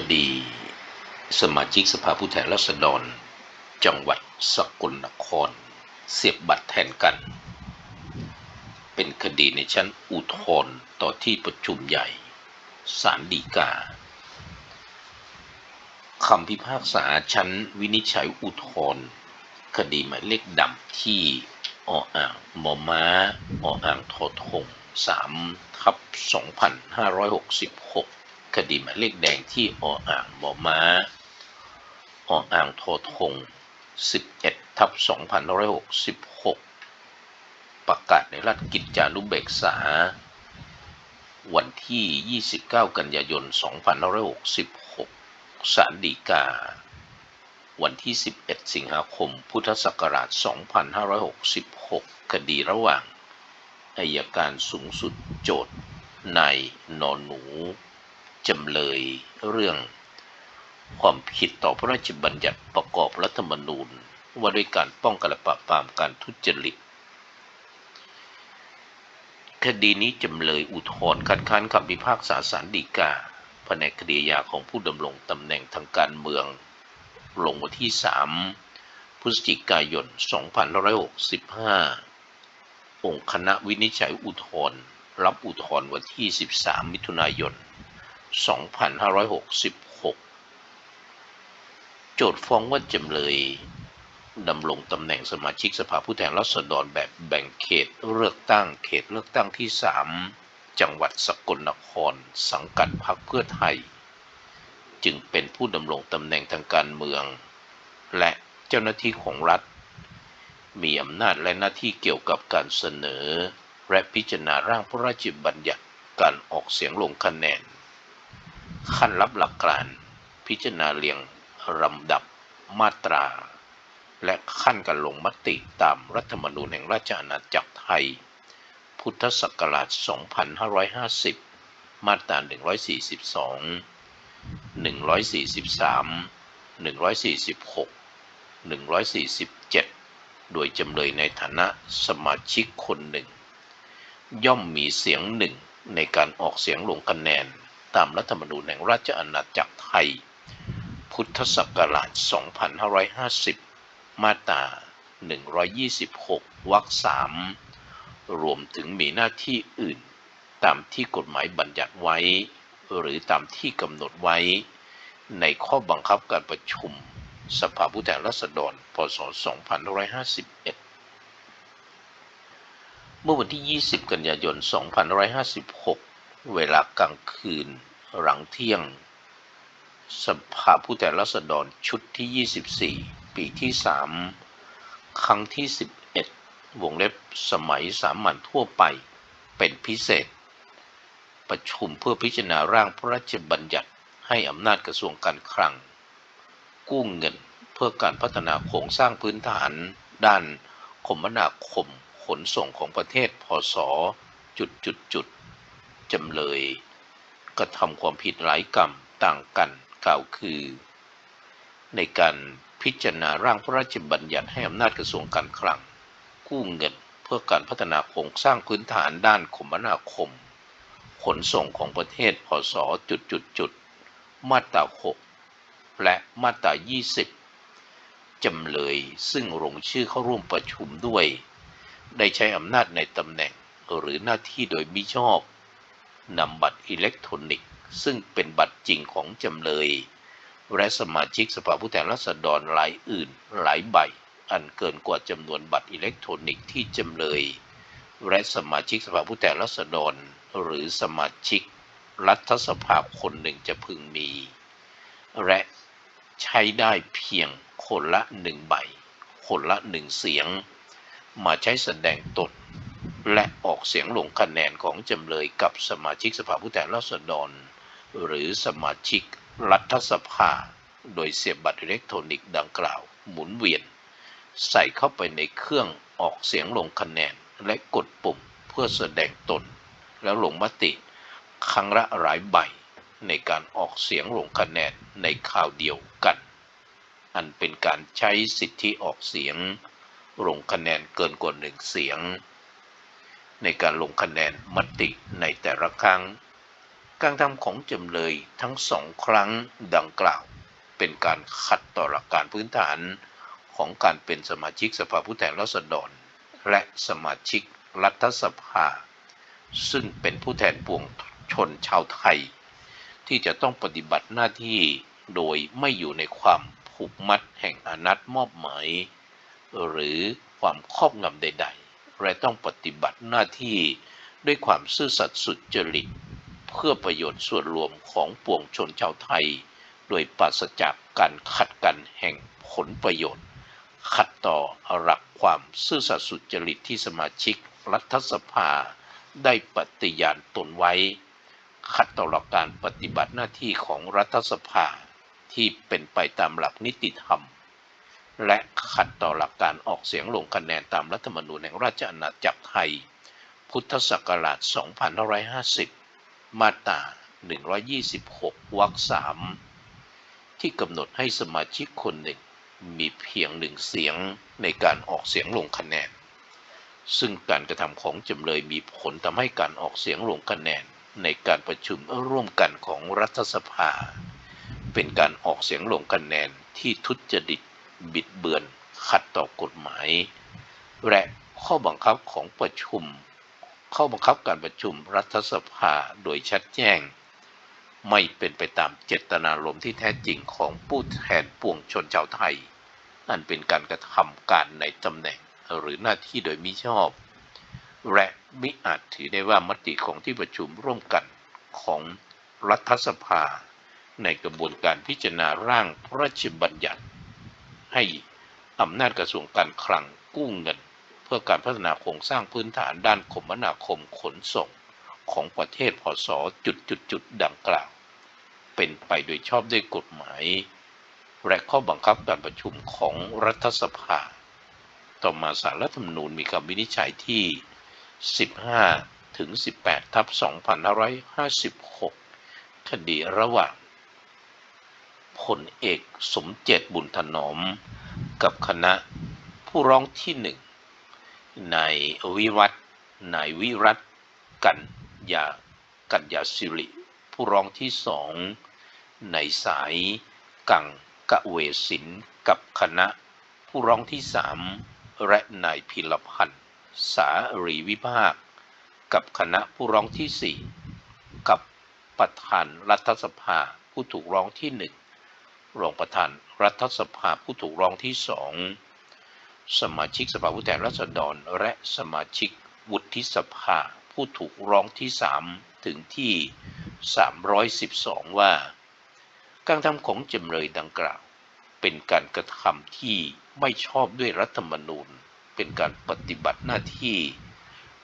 คดี สมาชิกสภาผู้แทนราษฎร จังหวัดสกลนคร เสียบบัตรแทนกัน เป็นคดีในชั้นอุทธรณ์ต่อที่ประชุมใหญ่ศาลฎีกาคำพิพากษาชั้นวินิจฉัยอุทธรณ์คดีหมายเลขดำที่ออ่างมอม้าออ่างทอทง3ทับ2566 คดีหมายเลขแดงที่ออ่างมอม้าออ่างโททง 11ทับ2566 ประกาศในราชกิจจานุเบกษา วันที่ 29 กันยายน 2566 ศาลฎีกา วันที่ 11 สิงหาคม พุทธศักราช 2566 คดีระหว่างอายการสูงสุดโจทย์นายนอนหนู จำเลยเรื่อง ความผิดต่อพระราชบัญญัติประกอบรัฐธรรมนูญว่าด้วยการป้องกันและปราบปรามการทุจริต คดีนี้จำเลยอุทธรณ์คัดค้านคำพิพากษาศาลฎีกาแผนกคดีอาญาของผู้ดำรงตำแหน่งทางการเมือง ลงวันที่ 3 พฤศจิกายน 2565 องค์คณะวินิจฉัยอุทธรณ์รับอุทธรณ์วันที่ 13 มิถุนายน 2566 โจทย์ฟ้องว่าจำเลยดำรงตำแหน่งสมาชิกสภาผู้แทนราษฎรแบบแบ่งเขตเลือกตั้งเขตเลือกตั้งที่ 3 จังหวัดสกลนคร สังกัดพรรคเพื่อไทย จึงเป็นผู้ดำรงตำแหน่งทางการเมือง และเจ้าหน้าที่ของรัฐ มีอำนาจและหน้าที่เกี่ยวกับการเสนอ และพิจารณาร่างพระราชบัญญัติการออกเสียงลงคะแนน ขั้นรับหลักการพิจารณาเรียงลำดับมาตรา และขั้นการลงมติตามรัฐธรรมนูญแห่งราชอาณาจักรไทย พุทธศักราช 2550 มาตรา 142 143 146 147 โดยจำเลยในฐานะสมาชิกคนหนึ่ง ย่อมมีเสียงหนึ่งในการออกเสียงลงคะแนน ตามรัฐธรรมนูญแห่งราชอาณาจักรไทย พุทธศักราช 2550 มาตรา 126 วรรคสามรวมถึงมีหน้าที่อื่น ตามที่กฎหมายบัญญัติไว้ หรือตามที่กำหนดไว้ ในข้อบังคับการประชุม สภาผู้แทนราษฎร พศ 2551เมื่อวันที่ 20 กันยายน 2556 เวลากลางคืนหลังเที่ยง สภาผู้แทนราษฎรชุดที่ 24 ปีที่ 3 ครั้งที่ 11 วงเล็บสมัยสามัญทั่วไปเป็นพิเศษ ประชุมเพื่อพิจารณาร่างพระราชบัญญัติให้อำนาจกระทรวงการคลัง กู้เงินเพื่อการพัฒนาโครงสร้างพื้นฐานด้านคมนาคมขนส่งของประเทศพศจุดจุดจุด จำเลยกระทำความผิดหลายกรรมต่างกันกล่าวคือ ในการพิจารณาร่างพระราชบัญญัติให้อำนาจกระทรวงการคลัง กู้เงินเพื่อการพัฒนาโครงสร้างพื้นฐานด้านคมนาคม ขนส่งของประเทศพศจุดจุดจุดมาตรา 6 และมาตรา 20 จำเลยซึ่งลงชื่อเข้าร่วมประชุมด้วย ได้ใช้อำนาจในตำแหน่งหรือหน้าที่โดยมิชอบ นำบัตรอิเล็กทรอนิกส์ ซึ่งเป็นบัตรจริงของจำเลย และสมาชิกสภาผู้แทนราษฎรหลายอื่นหลายใบ อันเกินกว่าจำนวนบัตรอิเล็กทรอนิกส์ที่จำเลย และสมาชิกสภาผู้แทนราษฎร หรือสมาชิกรัฐสภาคนหนึ่งจะพึงมี และใช้ได้เพียงคนละหนึ่งใบ คนละหนึ่งเสียง มาใช้แสดงตน และออกเสียงลงคะแนนของจำเลยกับสมาชิกสภาผู้แทนราษฎร หรือสมาชิกรัฐสภา โดยเสียบบัตรอิเล็กทรอนิกส์ดังกล่าว หมุนเวียน ใส่เข้าไปในเครื่องออกเสียงลงคะแนนและกดปุ่มเพื่อแสดงตน แล้วลงมติ ครั้งละหลายใบในการออกเสียงลงคะแนนในข่าวเดียวกัน อันเป็นการใช้สิทธิออกเสียงลงคะแนนเกินกว่าหนึ่งเสียง ในการลงคะแนนมติในแต่ละครั้ง การทำของจำเลยทั้งสองครั้งดังกล่าว เป็นการขัดต่อหลักการพื้นฐานของการเป็นสมาชิกสภาผู้แทนราษฎร และสมาชิกรัฐสภา ซึ่งเป็นผู้แทนปวงชนชาวไทย ที่จะต้องปฏิบัติหน้าที่โดยไม่อยู่ในความผูกมัดแห่งอนัตมอบหมาย หรือความครอบงำใด ๆ และต้องปฏิบัติหน้าที่ด้วยความซื่อสัตย์สุจริต เพื่อประโยชน์ส่วนรวมของปวงชนชาวไทย โดยปราศจากการขัดกันแห่งผลประโยชน์ ขัดต่อหลักความซื่อสัตย์สุจริตที่สมาชิกรัฐสภาได้ปฏิญาณตนไว้ ขัดต่อหลักการปฏิบัติหน้าที่ของรัฐสภาที่เป็นไปตามหลักนิติธรรม และขัดต่อหลักการออกเสียงลงคะแนนตามรัฐธรรมนูญแห่งราชอาณาจักรไทย พุทธศักราช 2550 มาตรา 126 วรรคสามที่กำหนดให้สมาชิกคนหนึ่งมีเพียงหนึ่งเสียงในการออกเสียงลงคะแนน ซึ่งการกระทำของจำเลยมีผลทำให้การออกเสียงลงคะแนนในการประชุมร่วมกันของรัฐสภา เป็นการออกเสียงลงคะแนนที่ทุจริต บิดเบือนขัดต่อกฎหมาย และข้อบังคับของประชุม ข้อบังคับการประชุมรัฐสภาโดยชัดแจ้ง ไม่เป็นไปตามเจตนารมณ์ที่แท้จริงของผู้แทนปวงชนชาวไทย อันเป็นการกระทำการในตำแหน่งหรือหน้าที่โดยมิชอบ และมิอาจถือได้ว่ามติของที่ประชุมร่วมกันของรัฐสภา ในกระบวนการพิจารณาร่างพระราชบัญญัติ ให้อำนาจกระทรวงการคลังกู้เงิน เพื่อการพัฒนาโครงสร้างพื้นฐานด้านคมนาคมขนส่งของประเทศพศจุดจุดจุดดังกล่าว เป็นไปโดยชอบด้วยกฎหมาย และข้อบังคับการประชุมของรัฐสภา ต่อมาสารรัฐธรรมนูญมีคำวินิจฉัยที่ 15 ถึง 18 ทับ 2556 คดีระหว่าง พลเอกสมเจตบุญถนอม กับคณะผู้ร้องที่หนึ่งนายวิวัฒน์นายวิรัตกันยากัญญาสิริ ผู้ร้องที่สองในสายกังกะเวสินกับคณะ ผู้ร้องที่สามและนายพิรพันธ์สารีวิภาค กับคณะผู้ร้องที่สี่กับประธานรัฐสภาผู้ถูกร้องที่หนึ่ง รองประธานรัฐสภาผู้ถูกร้องที่สองสมาชิกสภาผู้แทนราษฎร และสมาชิกวุฒิสภาผู้ถูกร้องที่3ถึงที่ 312 ว่า การทำของจำเลยดังกล่าว เป็นการกระทำที่ไม่ชอบด้วยรัฐธรรมนูญ เป็นการปฏิบัติหน้าที่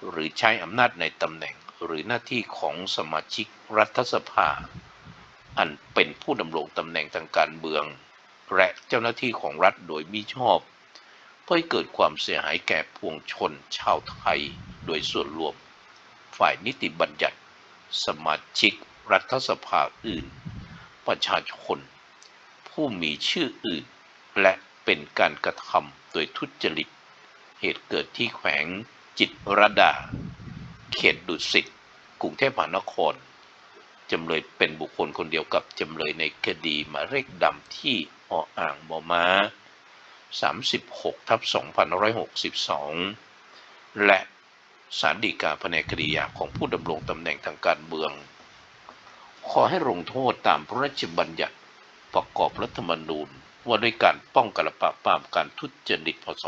หรือใช้อำนาจในตำแหน่งหรือหน้าที่ของสมาชิกรัฐสภา อันเป็นผู้ดำรงตำแหน่งทางการเมือง และเจ้าหน้าที่ของรัฐโดยมิชอบ เพื่อให้เกิดความเสียหายแก่ปวงชนชาวไทยโดยส่วนรวม ฝ่ายนิติบัญญัติ สมาชิกรัฐสภาอื่น ประชาชน ผู้มีชื่ออื่น และเป็นการกระทำโดยทุจริต เหตุเกิดที่แขวงจิตรดา เขตดุสิตกรุงเทพมหานคร จำเลยเป็นบุคคลคนเดียวกับจำเลยในคดีหมายเลขดำที่ออ่างมอม้า 36ทับ2562 และสารดีกาแผนกคดียาของผู้ดำรงตำแหน่งทางการเมือง ขอให้ลงโทษตามพระราชบัญญัติประกอบรัฐธรรมนูญว่าด้วยการป้องกันและปราบปรามการทุจริตพศ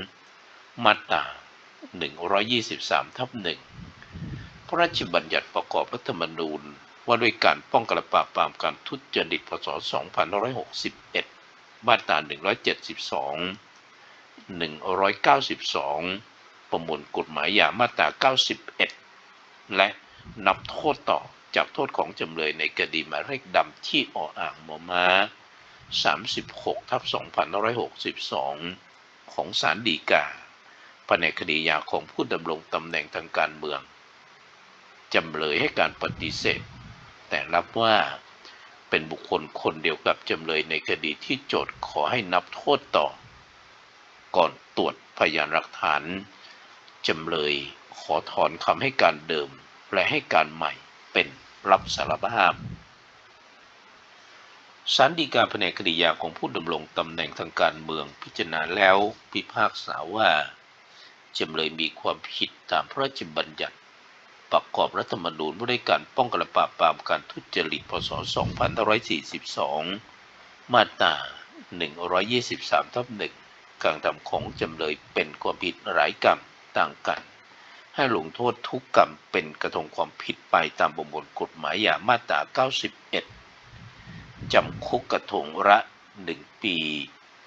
2542 มาตรา 123 ทับ 1 พระราชบัญญัติประกอบรัฐธรรมนูญ ว่าด้วยการป้องกันและปราบปรามการทุจริตพศ 2561 มาตรา 172 192 ประมวลกฎหมายยามาตรา 91 และนับโทษต่อจากโทษของจำเลยในคดีมาเลขดำที่ออ่างมอมา36ทับ2562 ของศาลฎีกาแผนคดียาของผู้ดำรงตำแหน่งทางการเมือง จำเลยให้การปฏิเสธ แต่รับว่าเป็นบุคคลคนเดียวกับจำเลยในคดีที่โจทย์ขอให้นับโทษต่อ ก่อนตรวจพยานหลักฐานจำเลยขอถอนคำให้การเดิมและให้การใหม่เป็นรับสารภาพศาลฎีกาแผนกคดียาของผู้ดำรงตำแหน่งทางการเมืองพิจารณาแล้วพิพากษาว่าจำเลยมีความผิดตามพระราชบัญญัติ ประกอบรัฐธรรมนูญว่าด้วยการป้องกันและปราบปรามการทุจริต พศ 2542 มาตรา 123 ทับ 1 การทำของจำเลยเป็นความผิดหลายกรรมต่างกัน ให้ลงโทษทุกกรรมเป็นกระทงความผิดไปตามประมวลกฎหมายอย่ามาตรา 91 จำคุกกระทงละหนึ่งปี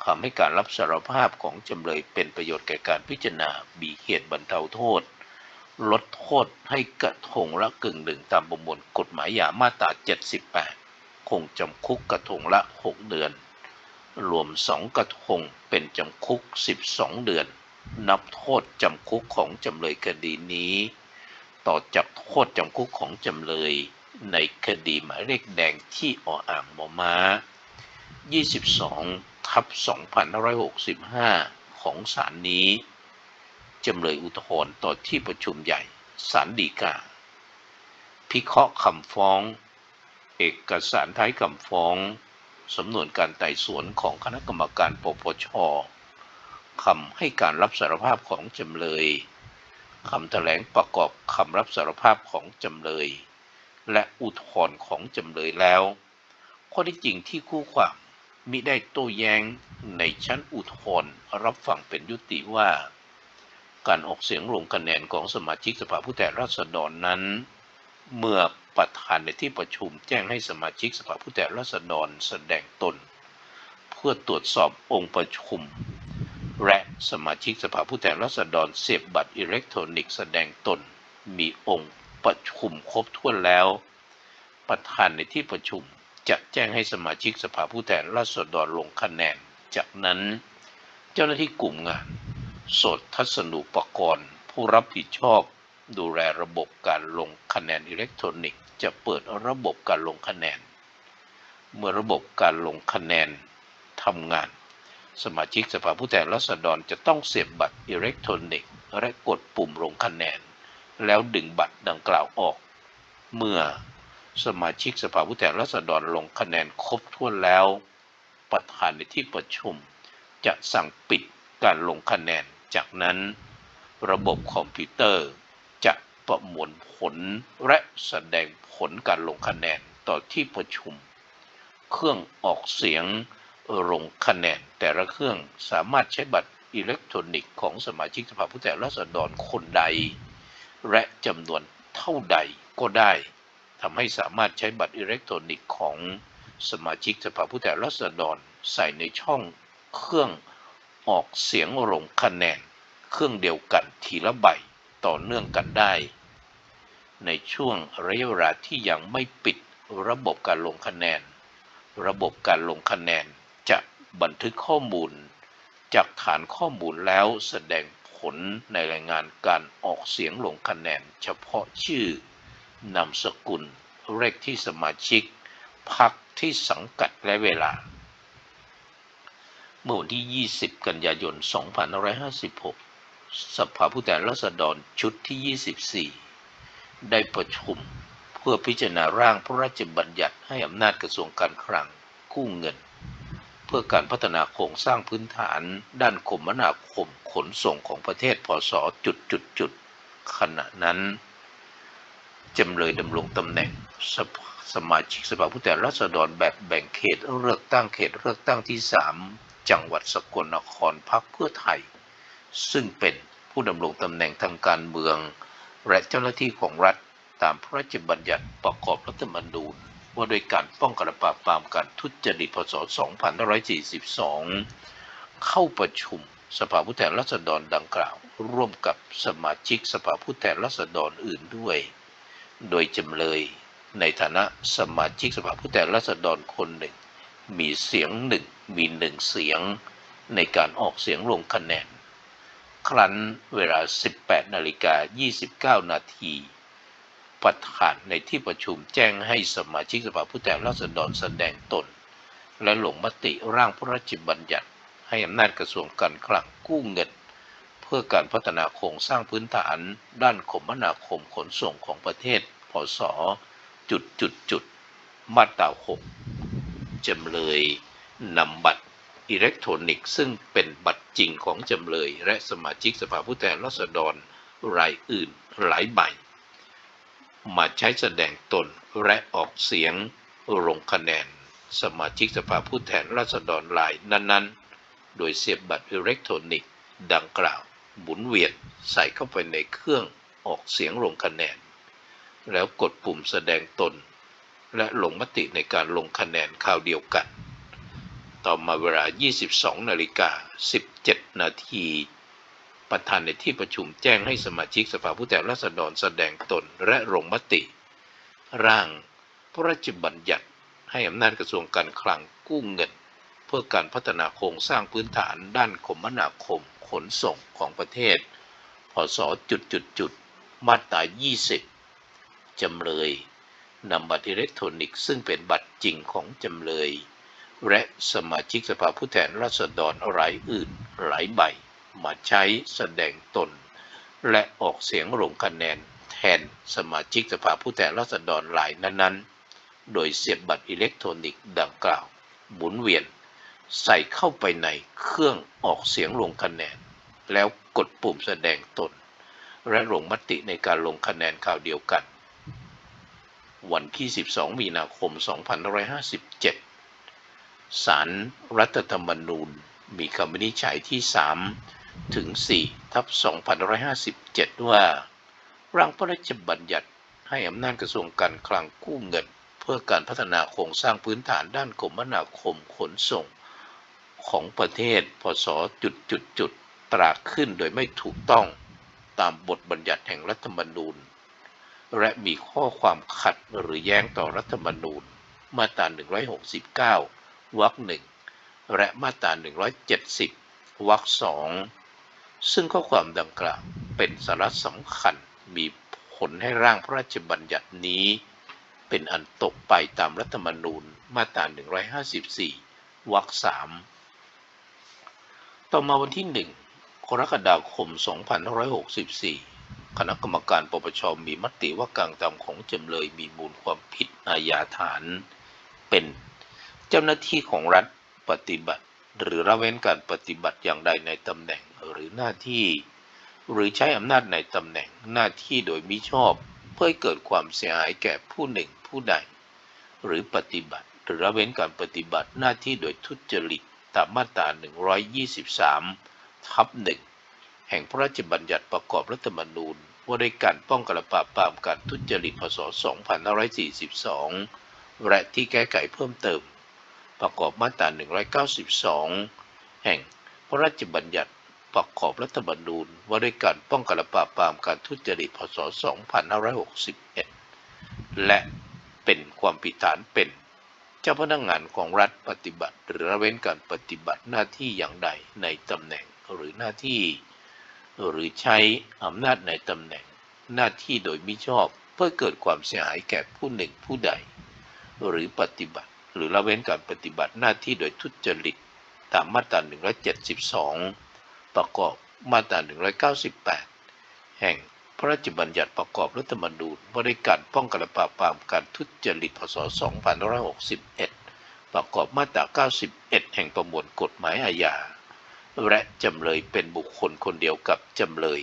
คำให้การรับสารภาพของจำเลยเป็นประโยชน์แก่การพิจารณามีเหตุบรรเทาโทษ ลดโทษให้กระทงละกึ่งหนึ่งตามประมวลกฎหมายยามาตรา 78 คงจำคุกกระทงละ 6 เดือน รวม 2 กระทงเป็นจำคุก 12 เดือน นับโทษจำคุกของจำเลยคดีนี้ ต่อจากโทษจำคุกของจำเลย ในคดีหมายเลขแดงที่ออ่างมอม้า 22 ทับ 2565 ของศาลนี้ จำเลยอุทธรณ์ต่อที่ประชุมใหญ่ศาลฎีกา พิเคราะห์คำฟ้อง เอกสารท้ายคำฟ้องสำนวนการไต่สวนของคณะกรรมการปปชคำให้การรับสารภาพของจำเลยคำแถลงประกอบคำรับสารภาพของจำเลย และอุทธรณ์ของจำเลยแล้ว ข้อที่จริงที่คู่ความมิได้โต้แย้งในชั้นอุทธรณ์รับฟังเป็นยุติว่า การออกเสียงลงคะแนนของสมาชิกสภาผู้แทนราษฎรนั้น เมื่อประธานในที่ประชุมแจ้งให้สมาชิกสภาผู้แทนราษฎรแสดงตน เพื่อตรวจสอบองค์ประชุม และสมาชิกสภาผู้แทนราษฎรเสียบบัตรอิเล็กทรอนิกส์แสดงตน มีองค์ประชุมครบถ้วนแล้ว ประธานในที่ประชุมจะแจ้งให้สมาชิกสภาผู้แทนราษฎรลงคะแนน จากนั้น เจ้าหน้าที่กลุ่มงาน สดทัศนูปกรณ์ ผู้รับผิดชอบ ดูแลระบบการลงคะแนนอิเล็กทรอนิกส์จะเปิดระบบการลงคะแนน เมื่อระบบการลงคะแนนทำงาน สมาชิกสภาผู้แทนราษฎรจะต้องเสียบบัตรอิเล็กทรอนิกส์และกดปุ่มลงคะแนน แล้วดึงบัตรดังกล่าวออก เมื่อสมาชิกสภาผู้แทนราษฎรลงคะแนนครบถ้วนแล้ว ประธานในที่ประชุม จะสั่งปิดการลงคะแนน จากนั้นระบบคอมพิวเตอร์จะประมวลผลและแสดงผลการลงคะแนนต่อที่ประชุม เครื่องออกเสียงลงคะแนนแต่ละเครื่องสามารถใช้บัตรอิเล็กทรอนิกส์ของสมาชิกสภาผู้แทนราษฎรคนใด และจำนวนเท่าใดก็ได้ทำให้สามารถใช้บัตรอิเล็กทรอนิกส์ของสมาชิกสภาผู้แทนราษฎรใส่ในช่องเครื่อง ออกเสียงลงคะแนน เครื่องเดียวกันทีละใบต่อเนื่องกันได้ ในช่วงระยะเวลาที่ยังไม่ปิดระบบการลงคะแนน ระบบการลงคะแนนจะบันทึกข้อมูล จากฐานข้อมูลแล้วแสดงผลในรายงานการออกเสียงลงคะแนน เฉพาะชื่อนามสกุลเลขที่สมาชิกพรรคที่สังกัดและเวลา มื่อวันที่ 20 กันยายน 2556 สภาผู้แทนราษฎรชุดที่ 24 ได้ประชุมเพื่อพิจารณาร่างพระราชบัญญัติให้อำนาจกระทรวงการคลังกู้เงิน เพื่อการพัฒนาโครงสร้างพื้นฐานด้านคมนาคมขนส่งของประเทศพศจุดจุดจุดขณะนั้นจำเลยดำรงตำแหน่งสสมาชิกสภาผู้แทนราษฎรแบบแบ่งเขตเลือกตั้งเขตเลือกตั้งที่ 3 จังหวัดสกลนครพักเพื่อไทย ซึ่งเป็นผู้ดำรงตำแหน่งทางการเมือง และเจ้าหน้าที่ของรัฐตามพระราชบัญญัติประกอบรัฐธรรมนูญว่าโดยการป้องกันปราบปรามการทุจริตพศ 2542 เข้าประชุมสภาผู้แทนราษฎรดังกล่าว ร่วมกับสมาชิกสภาผู้แทนราษฎรอื่นด้วย โดยจำเลยในฐานะสมาชิกสภาผู้แทนราษฎรคนหนึ่ง มีเสียงหนึ่งมีหนึ่งเสียงในการออกเสียงลงคะแนน ครั้นเวลา 18นาฬิกา29 นาที ประธานในที่ประชุมแจ้งให้สมาชิกสภาผู้แทนราษฎรแสดงตน และลงมติร่างพระราชบัญญัติ ให้อำนาจกระทรวงการคลังกู้เงิน เพื่อการพัฒนาโครงสร้างพื้นฐาน ด้านคมนาคมขนส่งของประเทศ พศ จุดจุดจุด มาตราหก จำเลยนำบัตรอิเล็กทรอนิกส์ซึ่งเป็นบัตรจริงของจำเลย และสมาชิกสภาผู้แทนราษฎรรายอื่นหลายใบ มาใช้แสดงตนและออกเสียงลงคะแนน สมาชิกสภาผู้แทนราษฎรรายนั้นๆ โดยเสียบบัตรอิเล็กทรอนิกส์ดังกล่าวหมุนเวียนใส่เข้าไปในเครื่องออกเสียงลงคะแนน แล้วกดปุ่มแสดงตน และลงมติในการลงคะแนนคราวเดียวกัน ต่อมาเวลา 22 นาฬิกา 17 นาที ประธานในที่ประชุมแจ้งให้สมาชิกสภาผู้แทนราษฎรแสดงตนและลงมติ ร่างพระราชบัญญัติให้อำนาจกระทรวงการคลังกู้เงิน เพื่อการพัฒนาโครงสร้างพื้นฐานด้านคมนาคมขนส่งของประเทศ พศจุดจุดจุดมาตรา 20 จำเลย นำบัตรอิเล็กทรอนิกส์ซึ่งเป็นบัตรจริงของจำเลย และสมาชิกสภาผู้แทนราษฎรรายอื่นหลายใบ มาใช้แสดงตน และออกเสียงลงคะแนนแทนสมาชิกสภาผู้แทนราษฎรรายนั้นๆ โดยเสียบบัตรอิเล็กทรอนิกส์ดังกล่าวหมุนเวียน ใส่เข้าไปในเครื่องออกเสียงลงคะแนน แล้วกดปุ่มแสดงตน และลงมติในการลงคะแนนข่าวเดียวกัน วันที่ 12 มีนาคม 2557 ศาลรรัฐธรรมนูญมีคำวินิจฉัยที่ 3 ถึง 4 ทับ 2557 ว่า ร่างพระราชบัญญัติให้อำนาจกระทรวงการคลังกู้เงิน เพื่อการพัฒนาโครงสร้างพื้นฐานด้านคมนาคมขนส่ง ของประเทศ พศจุดจุดจุดตราขึ้นโดยไม่ถูกต้องตามบทบัญญัติแห่งรัฐธรรมนูญ และมีข้อความขัดหรือแย้งต่อรัฐธรรมนูญ มาตรา 169 วรรคหนึ่ง และมาตรา 170 วรรคสอง ซึ่งข้อความดังกล่าวเป็นสาระสำคัญมีผลให้ร่างพระราชบัญญัตินี้ เป็นอันตกไปตามรัฐธรรมนูญ มาตรา 154 วรรคสาม ต่อมาวันที่ 1 กรกฎาคม 2564 คณะกรรมการปปชมีมติว่าการกระทำของจำเลยมีมูลความผิดอาญาฐาน เป็นเจ้าหน้าที่ของรัฐปฏิบัติ หรือละเว้นการปฏิบัติอย่างใดในตำแหน่งหรือหน้าที่ หรือใช้อำนาจในตำแหน่งหน้าที่โดยมิชอบเพื่อให้เกิดความเสียหายแก่ผู้หนึ่งผู้ใด หรือปฏิบัติ หรือละเว้นการปฏิบัติหน้าที่โดยทุจริตตามมาตรา 123 ทับหนึ่ง แห่งพระราชบัญญัติประกอบรัฐธรรมนูญ ว่าด้วยการป้องกันและปราบปรามการทุจริตพศ 2542 และที่แก้ไขเพิ่มเติม ประกอบมาตรา 192 แห่งพระราชบัญญัติประกอบรัฐธรรมนูญ ว่าด้วยการป้องกันและปราบปรามการทุจริตพศ 2561 และเป็นความผิดฐานเป็นเจ้าพนักงานของรัฐปฏิบัติ หรือละเว้นการปฏิบัติหน้าที่อย่างใดในตำแหน่งหรือหน้าที่ หรือใช้อำนาจในตำแหน่งหน้าที่โดยมิชอบเพื่อเกิดความเสียหายแก่ผู้หนึ่งผู้ใด หรือปฏิบัติ หรือละเว้นการปฏิบัติหน้าที่โดยทุจริต ตามมาตรา 172 ประกอบมาตรา 198 แห่งพระราชบัญญัติประกอบรัฐธรรมนูญว่าด้วยการป้องกันและปราบปรามการทุจริตพศ 2561 ประกอบมาตรา 91 แห่งประมวลกฎหมายอาญา และจำเลยเป็นบุคคลคนเดียวกับจำเลย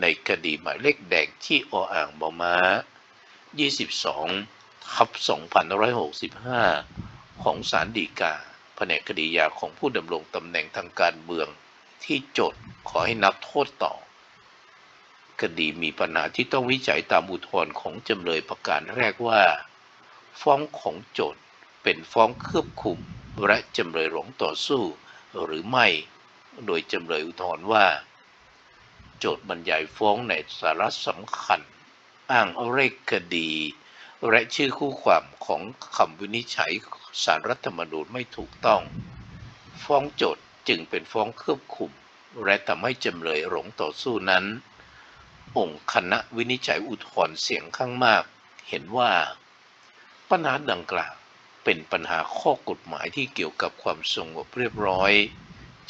ในคดีหมายเลขแดงที่ออ่างบอม้า 22ทับ2565 ของศาลฎีกาแผนกคดียาของผู้ดำรงตำแหน่งทางการเมือง ที่โจทย์ขอให้นับโทษต่อ คดีมีปัญหาที่ต้องวิจัยตามอุทธรณ์ของจำเลยประการแรกว่า ฟ้องของโจทย์เป็นฟ้องคืบคุมและจำเลยหลงต่อสู้หรือไม่ โดยจำเลยอุทธรณ์ว่า โจทย์บรรยายฟ้องในสาระสำคัญ อ้างเอาเลขคดี และชื่อคู่ความของคำวินิจฉัยสารรัฐธรรมนูญไม่ถูกต้อง ฟ้องโจทย์จึงเป็นฟ้องเครือบคุม และทำให้จำเลยหลงต่อสู้นั้น องค์คณะวินิจฉัยอุทธรณ์เสียงข้างมาก เห็นว่า ปัญหาดังกล่าวเป็นปัญหาข้อกฎหมายที่เกี่ยวกับความสงบเรียบร้อย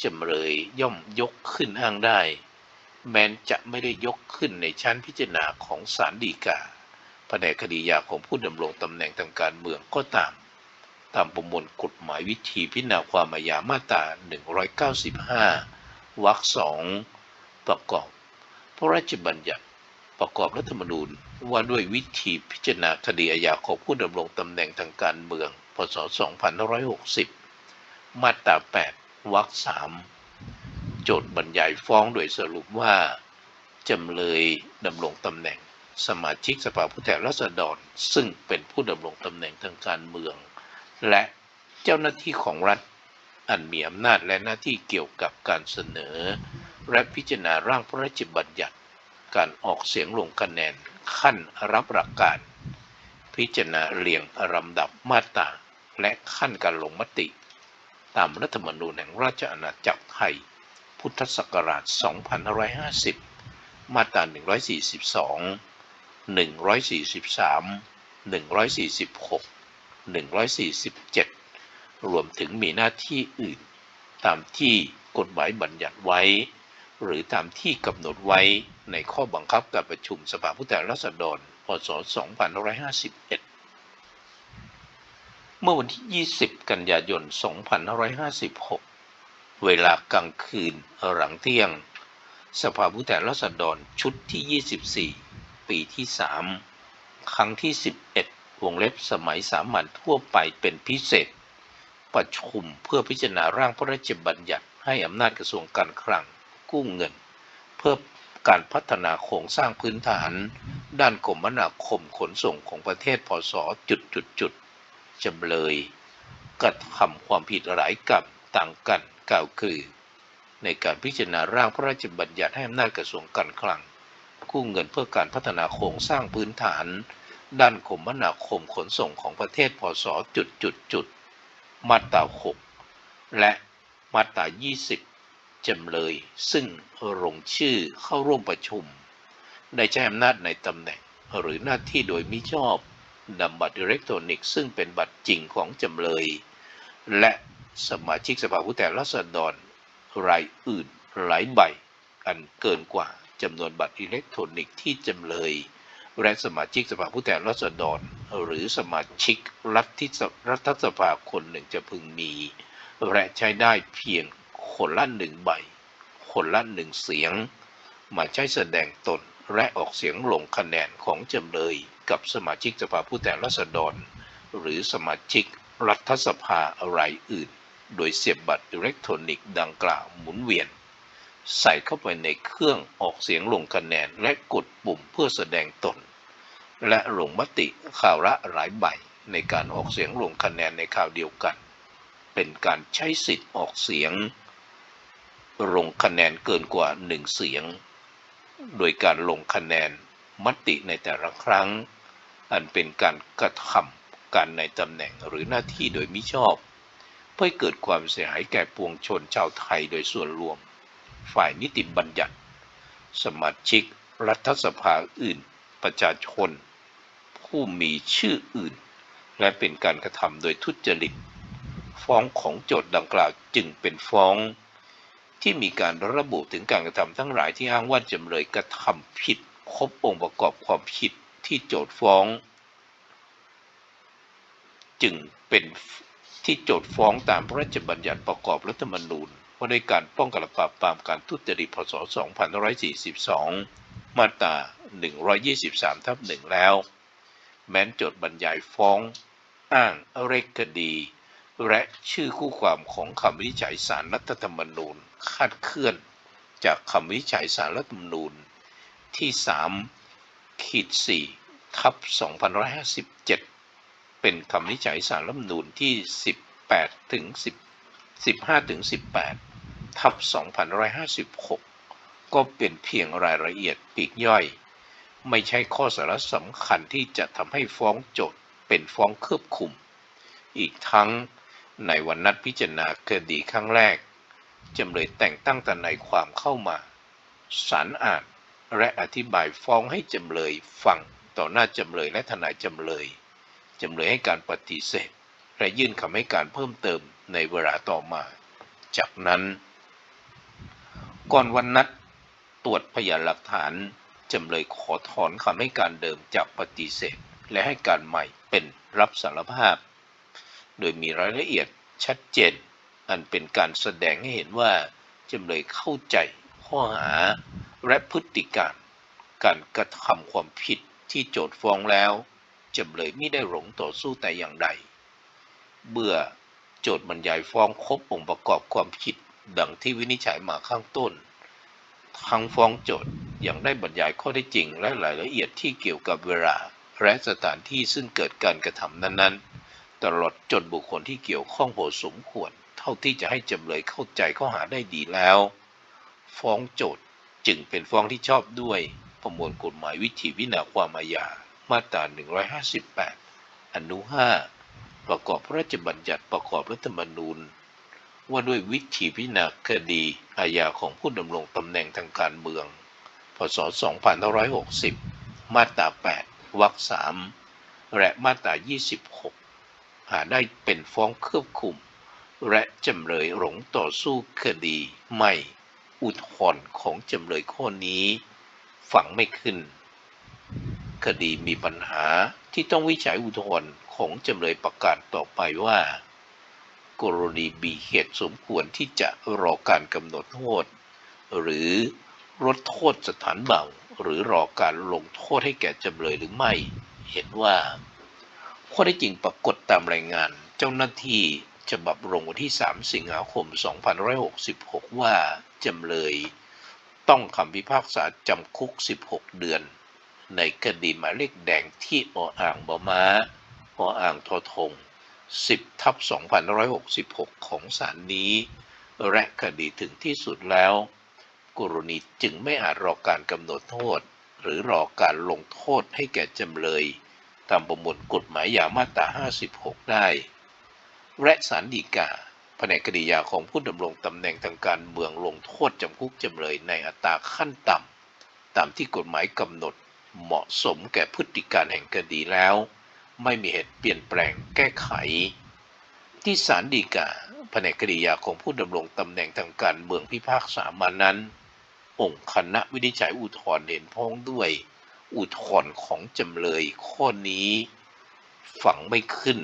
จำเลยย่อมยกขึ้นอ้างได้ แม้นจะไม่ได้ยกขึ้นในชั้นพิจารณาของศาลฎีกาแผนกคดียาของผู้ดำรงตำแหน่งทางการเมืองก็ตาม ตามประมวลกฎหมายวิธีพิจารณาความอาญามาตรา 195 วรรคสองประกอบ พระราชบัญญัติประกอบรัฐธรรมนูญว่าด้วยวิธีพิจารณาคดีอาญาของผู้ดำรงตำแหน่งทางการเมือง พศ 2560 มาตรา8 วรรคสามโจทย์บรรยายฟ้องโดยสรุปว่าจำเลยดำรงตำแหน่งสมาชิกสภาผู้แทนราษฎร ซึ่งเป็นผู้ดำรงตำแหน่งทางการเมือง และเจ้าหน้าที่ของรัฐอันมีอำนาจและหน้าที่เกี่ยวกับการเสนอ และพิจารณาร่างพระราชบัญญัติ การออกเสียงลงคะแนนขั้นรับหลักการ พิจารณาเรียงลำดับมาตราและขั้นการลงมติ ตามรัฐธรรมนูญแห่งราชอาณาจักรไทย พุทธศักราช 2550 มาตรา 142 143 146 147 รวมถึงมีหน้าที่อื่น ตามที่กฎหมายบัญญัติไว้ หรือตามที่กำหนดไว้ในข้อบังคับการประชุมสภาผู้แทนราษฎร พศ 2551 เมื่อวันที่ 20 กันยายน 2556 เวลากลางคืนหลังเที่ยง สภาผู้แทนราษฎรชุดที่ 24 ปีที่ 3 ครั้งที่ 11 วงเล็บสมัยสามัญทั่วไปเป็นพิเศษ ประชุมเพื่อพิจารณาร่างพระราชบัญญัติให้อำนาจกระทรวงการคลังกู้เงิน เพื่อการพัฒนาโครงสร้างพื้นฐาน ด้านคมนาคมขนส่งของประเทศพศจุดจุดจุด จำเลยกระทำความผิดหลายกับต่างกันกล่าวคือ ในการพิจารณาร่างพระราชบัญญัติให้อำนาจกระทรวงการคลังกู้เงินเพื่อการพัฒนาโครงสร้างพื้นฐาน ด้านคมนาคมขนส่งของประเทศพศจุดจุดจุดมาตรา6และมาตรา20 จำเลย ซึ่งลงชื่อเข้าร่วมประชุม ได้ใช้อำนาจในตำแหน่งหรือหน้าที่โดยมิชอบ นำบัตรอิเล็กทรอนิกส์ซึ่งเป็นบัตรจริงของจำเลย และสมาชิกสภาผู้แทนราษฎรรายอื่นหลายใบ อันเกินกว่าจำนวนบัตรอิเล็กทรอนิกส์ที่จำเลย และสมาชิกสภาผู้แทนราษฎร หรือสมาชิกรัฐที่รัฐสภาคนหนึ่งจะพึงมี และใช้ได้เพียงคนละหนึ่งใบ คนละหนึ่งเสียง มาใช้แสดงตนและออกเสียงลงคะแนนของจำเลย กับสมาชิกสภาผู้แทนราษฎร หรือสมาชิกรัฐสภารายอื่น โดยเสียบบัตรอิเล็กทรอนิกส์ดังกล่าวหมุนเวียน ใส่เข้าไปในเครื่องออกเสียงลงคะแนนและกดปุ่มเพื่อแสดงตน และลงมติข่าวละหลายใบในการออกเสียงลงคะแนนในข่าวเดียวกัน เป็นการใช้สิทธิ์ออกเสียงลงคะแนนเกินกว่าหนึ่งเสียง โดยการลงคะแนน มติในแต่ละครั้ง อันเป็นการกระทำการในตำแหน่งหรือหน้าที่โดยมิชอบ เพื่อเกิดความเสียหายแก่ปวงชนชาวไทยโดยส่วนรวม ฝ่ายนิติบัญญัติ สมาชิก รัฐสภาอื่น ประชาชน ผู้มีชื่ออื่น และเป็นการกระทำโดยทุจริต ฟ้องของโจทย์ดังกล่าวจึงเป็นฟ้องที่มีการระบุถึงการกระทำทั้งหลายที่อ้างว่าจำเลยกระทำผิด ครบองค์ประกอบความผิดที่โจทฟ้อง จึงเป็นที่โจทฟ้องตามพระราชบัญญัติประกอบรัฐธรรมนูญว่าในการป้องกันและปราบปรามการทุจริตพศ 2542 มาตรา 123 ทับหนึ่งแล้ว แม้นโจทบรรยายฟ้อง อ้างเรกคดี และชื่อคู่ความของคำวิจัยสารรัฐธรรมนูญคาดเคลื่อนจากคำวิจัยสารรัฐธรรมนูญ ที่3ขีด4ทับ2557 เป็นคำวินิจัยสารรัฐมนูญที่ 18ถึง10 15ถึง18 ทับ2556 ก็เป็นเพียงรายละเอียดปีกย่อย ไม่ใช่ข้อสาระสำคัญที่จะทำให้ฟ้องโจทย์เป็นฟ้องเคือบคุม อีกทั้งในวันนัดพิจารณาคดีครั้งแรกจำเลยแต่งตั้งทนายความเข้ามาศาลอ่าน และอธิบายฟ้องให้จำเลยฟังต่อหน้าจำเลยและทนายจำเลย จำเลยให้การปฏิเสธ และยื่นคำให้การเพิ่มเติมในเวลาต่อมา จากนั้น ก่อนวันนัดตรวจพยานหลักฐาน จำเลยขอถอนคำให้การเดิมจากปฏิเสธ และให้การใหม่เป็นรับสารภาพ โดยมีรายละเอียดชัดเจน อันเป็นการแสดงให้เห็นว่าจำเลยเข้าใจข้อหา และพฤติการการกระทำความผิดที่โจทฟ้องแล้วจำเลยไม่ได้หลงต่อสู้แต่อย่างใด เบื่อโจทบรรยายฟ้องครบองค์ประกอบความผิดดังที่วินิจฉัยมาข้างต้นทั้งฟ้องโจทย์ยังได้บรรยายข้อได้จริง และรายละเอียดที่เกี่ยวกับเวลาและสถานที่ซึ่งเกิดการกระทำนั้นๆ ตลอดจนบุคคลที่เกี่ยวข้องพอสมควร เท่าที่จะให้จำเลยเข้าใจข้อหาได้ดีแล้ว ฟ้องโจทย์ จึงเป็นฟ้องที่ชอบด้วยประมวลกฎหมายวิธีวินาความอาญามาตรา 158 อนุ 5 ประกอบพระราชบัญญัติประกอบรัฐธรรมนูญ ว่าด้วยวิธีพิจารณาคดีอาญาของผู้ดำรงตำแหน่งทางการเมือง พศ 2560 มาตรา 8 วรรค 3 และมาตรา 26 หาได้เป็นฟ้องควบคุม และจำเลยหลงต่อสู้คดีไม่ อุทธรณ์ของจำเลยข้อนี้ ฝังไม่ขึ้น คดีมีปัญหาที่ต้องวิจัยอุทธรณ์ของจำเลยประกาศต่อไปว่า กรณีมีเหตุสมควรที่จะรอการกำหนดโทษ หรือลดโทษสถานเบาหรือรอการลงโทษให้แก่จำเลยหรือไม่ เห็นว่า ข้อได้จริงปรากฏตามรายงานเจ้าหน้าที่ ฉบับลงวันที่ 3 สิงหาคม 2566 ว่าจำเลยต้องคำพิพากษาจำคุก 16 เดือน ในคดีหมายเลขแดงที่ออ่างบอม้าออ่างทอทง 10 ทับ 2566 ของศาลนี้ และคดีถึงที่สุดแล้ว กรณีจึงไม่อาจรอการกำหนดโทษ หรือรอการลงโทษให้แก่จำเลย ตามประมวลกฎหมายยามาตรา 56 ได้ และศาลฎีกาแผนกคดียาของผู้ดำรงตำแหน่งทางการเมืองลงโทษจำคุกจำเลยในอัตราขั้นต่ำตามที่กฎหมายกำหนดเหมาะสมแก่พฤติการแห่งคดีแล้ว ไม่มีเหตุเปลี่ยนแปลงแก้ไข ที่ศาลฎีกาแผนกคดียาของผู้ดำรงตำแหน่งทางการเมืองพิพากษามานั้น องค์คณะวินิจฉัยอุทธรณ์เห็นพ้องด้วย อุทธรณ์ของจำเลยข้อนี้ ฝังไม่ขึ้น